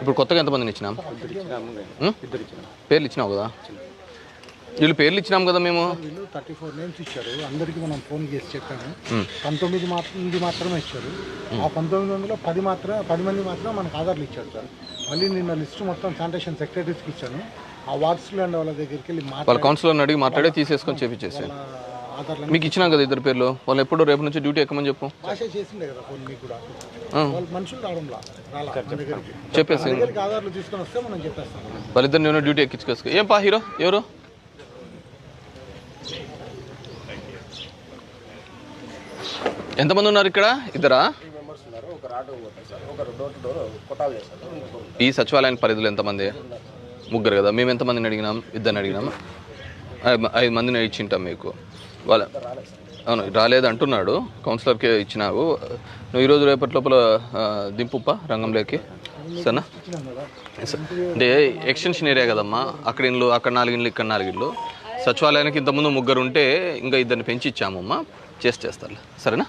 ఇప్పుడు కొత్తగా ఎంతమందిని ఇచ్చినాం? పేర్లు ఇచ్చినావు కదా? వీళ్ళు పేర్లు ఇచ్చినాం కదా మేము? వీళ్ళు థర్టీ ఫోర్ నేమ్స్ ఇచ్చారు. అందరికీ మనం ఫోన్ చేసి చెప్పాను పంతొమ్మిది మాత్రం ఇది మాత్రమే ఇచ్చారు. ఆ పంతొమ్మిది వందలో పది మాత్రం పది మంది మాత్రం మనకు ఆధార్లు ఇచ్చారు సార్. మళ్ళీ నిన్న లిస్ట్ మొత్తం శానిటేషన్ సెక్రటరీస్కి ఇచ్చాను. ఆ వార్డ్స్ ల్యాండ్ వాళ్ళ దగ్గరికి వెళ్ళి వాళ్ళ కౌన్సిలర్ని అడిగి మాట్లాడి తీసేసుకొని చేపించేసి ఆధార్లను మీకు ఇచ్చినాం కదా ఇద్దరు పేర్లు. వాళ్ళు ఎప్పుడు రేపు నుంచి డ్యూటీ ఎక్కమని చెప్పు. చెప్పేసి మన దగ్గరికి ఆధార్లు తీసుకొని వస్తే మనం చెప్పేస్తాం. వాళ్ళిద్దరు నేను డ్యూటీ ఎక్కించుకోసుకో. ఏం పా హీరో? ఎవరు? ఎంతమంది ఉన్నారు ఇక్కడ? ఇద్దరా? ఈ సచివాలయం పరిధిలో ఎంతమంది? ముగ్గురు కదా. మేము ఎంతమందిని అడిగినాం? ఇద్దరిని అడిగినాం. ఐదు మందిని ఇచ్చింటాం మీకు. వాళ్ళ అవును రాలేదు అంటున్నాడు. కౌన్సిలర్కి ఇచ్చినావు. నువ్వు ఈరోజు రేపటి లోపల దింపుప్ప రంగంలోకి. సరేనా? అంటే ఎక్స్టెన్షన్ ఏరియా కదమ్మా. అక్కడ ఇండ్లు అక్కడ నాలుగు ఇండ్లు ఇక్కడ నాలుగు ఇండ్లు. సచివాలయానికి ఇంతకుముందు ముగ్గురు ఉంటే ఇంకా ఇద్దరిని పెంచి ఇచ్చామమ్మా చేసి చేస్తారు సరేనా?